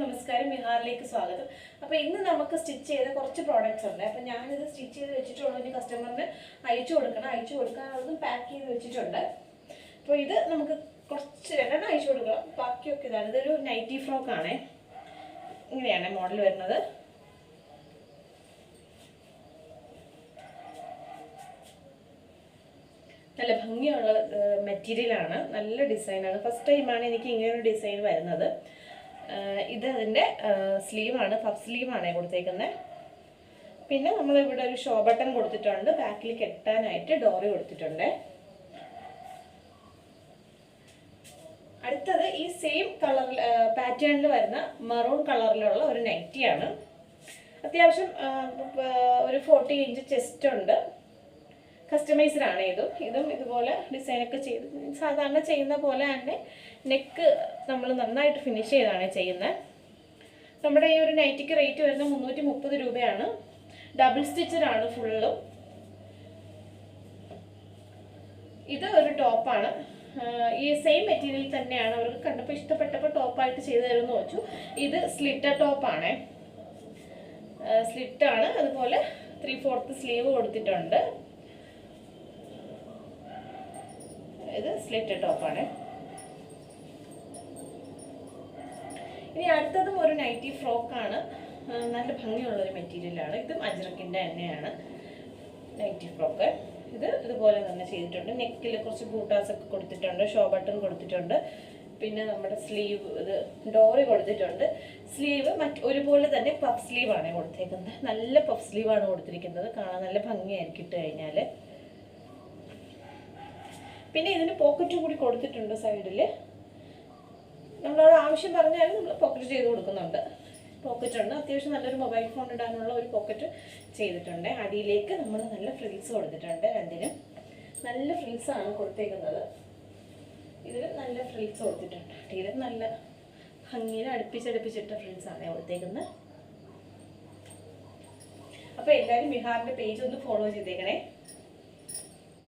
നമസ്കാരം ബിഹാറിലേക്ക് സ്വാഗതം. അപ്പോൾ ഇന്ന് നമുക്ക് സ്റ്റിച്ച് ചെയ്ത കുറച്ച് പ്രോഡക്റ്റ്സ് ഉണ്ട്. അപ്പോൾ ഞാനിത് സ്റ്റിച്ച് ചെയ്ത് വെച്ചിട്ടുള്ളൂ. ഇനി കസ്റ്റമറിന് അയച്ചു കൊടുക്കണം. അയച്ചു കൊടുക്കാനുള്ളതും പാക്ക് ചെയ്ത് വെച്ചിട്ടുണ്ട്. അപ്പോൾ ഇത് നമുക്ക് കുറച്ച് രണ്ടെണ്ണം അയച്ചു കൊടുക്കണം. ബാക്കിയൊക്കെ ഇതാണ്. ഇതൊരു നൈറ്റി ഫ്രോക്ക് ആണേ. ഇങ്ങനെയാണ് മോഡൽ വരുന്നത്. നല്ല ഭംഗിയുള്ള മെറ്റീരിയലാണ് നല്ല ഡിസൈനാണ് ഫസ്റ്റ് ടൈമാണ് എനിക്ക് ഇങ്ങനെ ഒരു ഡിസൈൻ വരുന്നത്. ഇത് അതിന്റെ സ്ലീവാണ് പഫ് സ്ലീവാണ് കൊടുത്തേക്കുന്നത് പിന്നെ നമ്മൾ ഇവിടെ ഒരു ഷോ ബട്ടൺ കൊടുത്തിട്ടുണ്ട്. ബാക്കിൽ കെട്ടാനായിട്ട് ഡോറി കൊടുത്തിട്ടുണ്ട്. അടുത്തത് ഈ സെയിം കളർ പാറ്റേണിൽ വരുന്ന മറൂൺ കളറിലുള്ള ഒരു നൈറ്റിയാണ്. അത്യാവശ്യം ഒരു ഫോർട്ടി ഇഞ്ച് ചെസ്റ്റ് ഉണ്ട്. കസ്റ്റമൈസ്ഡ് ആണ് ഇതും ഇതും ഇതുപോലെ ഡിസൈനൊക്കെ ചെയ്ത് സാധാരണ ചെയ്യുന്ന പോലെ തന്നെ നെക്ക് നമ്മൾ നന്നായിട്ട് ഫിനിഷ് ചെയ്താണ് ചെയ്യുന്നത്. നമ്മുടെ ഈ ഒരു നൈറ്റിക്ക് റേറ്റ് വരുന്നത് മുന്നൂറ്റി മുപ്പത് രൂപയാണ് ഡബിൾ സ്റ്റിച്ചഡാണ് ഫുള്ളും ഇത് ഒരു ടോപ്പാണ് ഈ സെയിം മെറ്റീരിയൽ തന്നെയാണ് അവർക്ക് കണ്ടപ്പോൾ ഇഷ്ടപ്പെട്ടപ്പോൾ ടോപ്പായിട്ട് ചെയ്തു തരുമെന്ന് വെച്ചു. ഇത് സ്ലിറ്റ ടോപ്പാണേ സ്ലിറ്റാണ് അതുപോലെ ത്രീ ഫോർത്ത് സ്ലീവ് കൊടുത്തിട്ടുണ്ട്. ഇത് സ്ലിറ്റ് ടോപ്പാണ് ഇനി അടുത്തതും ഒരു നൈറ്റി ഫ്രോക്കാണ് നല്ല ഭംഗിയുള്ള ഒരു മെറ്റീരിയലാണ് ഇതും അജ്രക്കിന്റെ തന്നെയാണ്. നൈറ്റി ഫ്രോക്ക് ഇത് ഇതുപോലെ തന്നെ ചെയ്തിട്ടുണ്ട്. നെക്കിൽ കുറച്ച് ബൂട്ടാസ് ഒക്കെ കൊടുത്തിട്ടുണ്ട്. ഷോ ബട്ടൺ കൊടുത്തിട്ടുണ്ട്. പിന്നെ നമ്മുടെ സ്ലീവ് ഇത് ഡോറി കൊടുത്തിട്ടുണ്ട്. സ്ലീവ് മറ്റ് ഒരുപോലെ തന്നെ പഫ് സ്ലീവാണ് കൊടുത്തേക്കുന്നത്. നല്ല പഫ് സ്ലീവാണ് കൊടുത്തിരിക്കുന്നത്. കാണാൻ നല്ല ഭംഗിയായിരിക്കും ഇട്ട് കഴിഞ്ഞാൽ പിന്നെ ഇതിന് പോക്കറ്റും കൂടി കൊടുത്തിട്ടുണ്ട് സൈഡിൽ നമ്മളത് ആവശ്യം പറഞ്ഞാലും നമ്മൾ പോക്കറ്റ് ചെയ്ത് കൊടുക്കുന്നുണ്ട്. പോക്കറ്റ് ഉണ്ട്. അത്യാവശ്യം നല്ലൊരു മൊബൈൽ ഫോൺ ഇടാനുള്ള ഒരു പോക്കറ്റ് ചെയ്തിട്ടുണ്ട്. അടിയിലേക്ക് നമ്മൾ നല്ല ഫ്രിൽസ് കൊടുത്തിട്ടുണ്ട് രണ്ടിനും നല്ല ഫ്രിൽസ് ആണ് കൊടുത്തേക്കുന്നത്. ഇതിൽ നല്ല ഫ്രിൽസ് കൊടുത്തിട്ടുണ്ട്. അടിയിൽ നല്ല ഭംഗിയിൽ അടുപ്പിച്ചടുപ്പിച്ചിട്ട ഫ്രിൽസാണ് കൊടുത്തേക്കുന്നത്. അപ്പോൾ എല്ലാവരും ബിഹാറിന്റെ പേജ് ഒന്ന് ഫോളോ ചെയ്തേക്കണേ.